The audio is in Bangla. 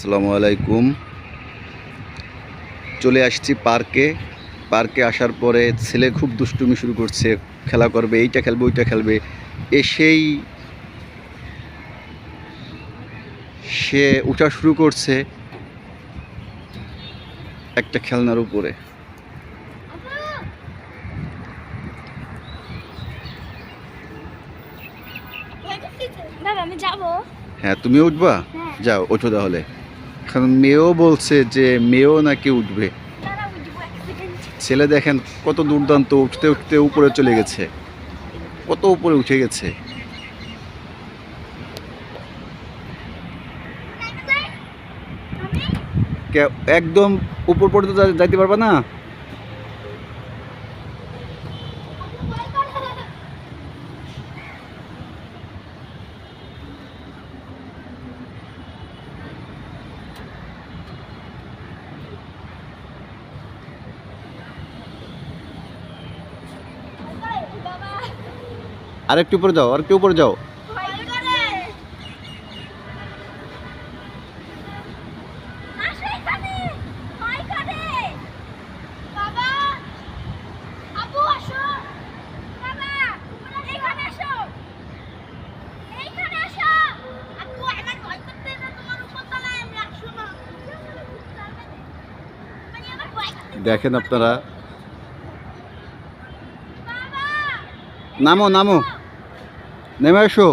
আসসালামু আলাইকুম। চলে আসছি পার্কে। পার্কে আসার পরে ছেলে খুব দুষ্টুমি শুরু করছে খেলা করবে এইটা খেলবে ওইটা খেলবে। এসেই সে উঠা শুরু করছে একটা খেলনার উপরে। হ্যাঁ তুমি উঠবা? হ্যাঁ। যাও ওঠো তাহলে। কারণ মেয়েও বলছে যে মেয়েও নাকি উঠবে। ছেলে দেখেন কত দুর্দান্ত, উঠতে উঠতে উপরে চলে গেছে। কত উপরে উঠে গেছে। একদম উপর পর্যন্ত যাইতে পারবা না? আর একটু উপরে যাও আর একটু উপরে যাও। দেখেন আপনারা। নামো নামো। নেমে এসো।